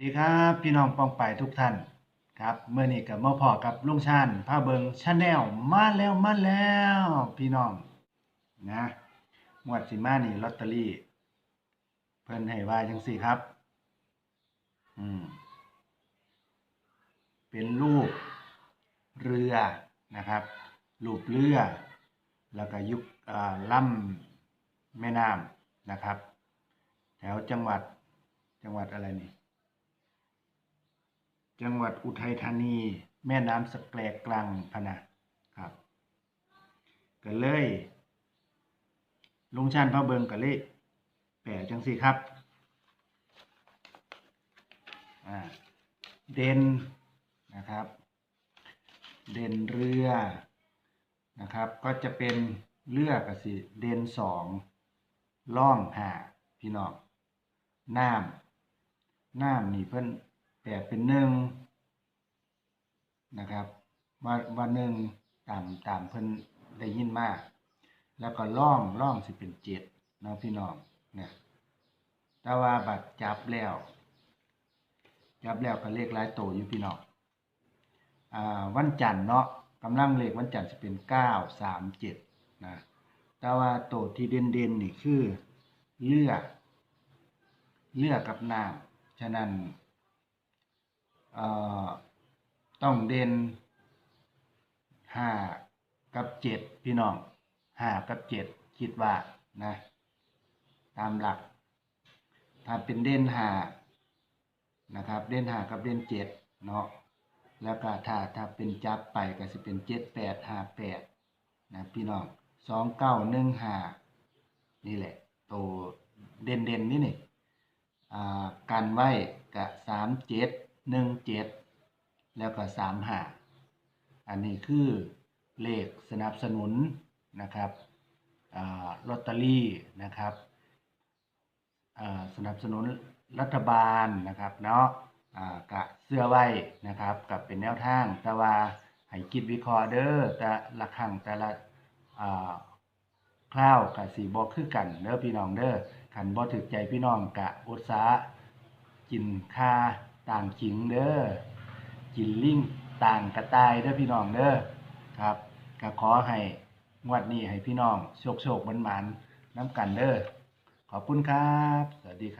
สวัสดีครับพี่น้องปองไปทุกท่านครับเมื่อนี้กับมาพอกับลุงชาญพาเบิงชาแนลมาแล้วมาแล้ว พี่น้องนะงวดสิมานี่ลอตเตอรี่ เพิ่นให้ว่าจังสี่ครับ อืม เป็นรูปเรือนะครับรูปเรือ แล้วก็ยุคล่ำแม่น้ำนะครับ แถวจังหวัดจังหวัดอะไรนี่ จังหวัดอุทัยธานี แม่น้ำสแกลกลางพนะครับก็เลยลุงชันพระเบิงก็เลยแปลจังสิครับเด่นนะครับ เด่นเรือนะครับ ก็จะเป็นเรือกสิเด่นสองล่องหาพี่น้องน้ำน้ำนี่เพิ่น แปลเป็นหนึ่งนะครับว่าว่าหนึ่งตามตามเพิ่นได้ยินมาก แล้วก็ล่องล่องสิเป็นเจ็ดเนาะพี่น้องเนี่ยแต่ว่าบัดจับแล้ว จับแล้วก็เลขหลายโตอยู่พี่น้องอ่าวันจันทร์เนาะกำลังเลขวันจันทร์จะเป็นเก้าสามเจ็ดนะแต่ว่าโตที่เด่นเด่นนี่คือเลือดเลือดกับน้ำฉะนั้น ต้องเด่นห้ากับเจ็ดพี่น้องห้ากับเจ็ดคิดว่านะตามหลัก ถ้าเป็นเด่นห้านะครับเด่นห้ากับเด่นเจ็ดเนาะแล้วก็ถ้าถ้าเป็นจับไปก็จะเป็นเจ็ดแปดห้าแปดนะพี่น้องสองเก้าหนึ่งห้านี่แหละตัวเด่นเด่นๆนี่นี่อ่ากันไว้กับสามเจ็ด หนึ่งเจ็ดแล้วก็สามห้าอันนี้คือเลขสนับสนุนนะครับอลอตเตอรี่นะครับสนับสนุนรัฐบาลนะครับเนาะกะเสื้อไว้นะครับกับเป็นแนวทาง แต่ว่าให้คิดวิเคราะห์เด้อแต่ละครั้งแต่ละคร่าวกับสีบ่คือกันเด้อพี่น้องเด้อขันบ่ถึกใจพี่น้องกะอุตสาหกินค่า ต่างขิงเด้อกินลิงต่างกระต่ายเด้อพี่น้องเด้อครับก็ขอให้งวดนี้ให้พี่น้องโชคโชคมันมันน้ำกันเด้อขอบคุณครับ สวัสดีครับ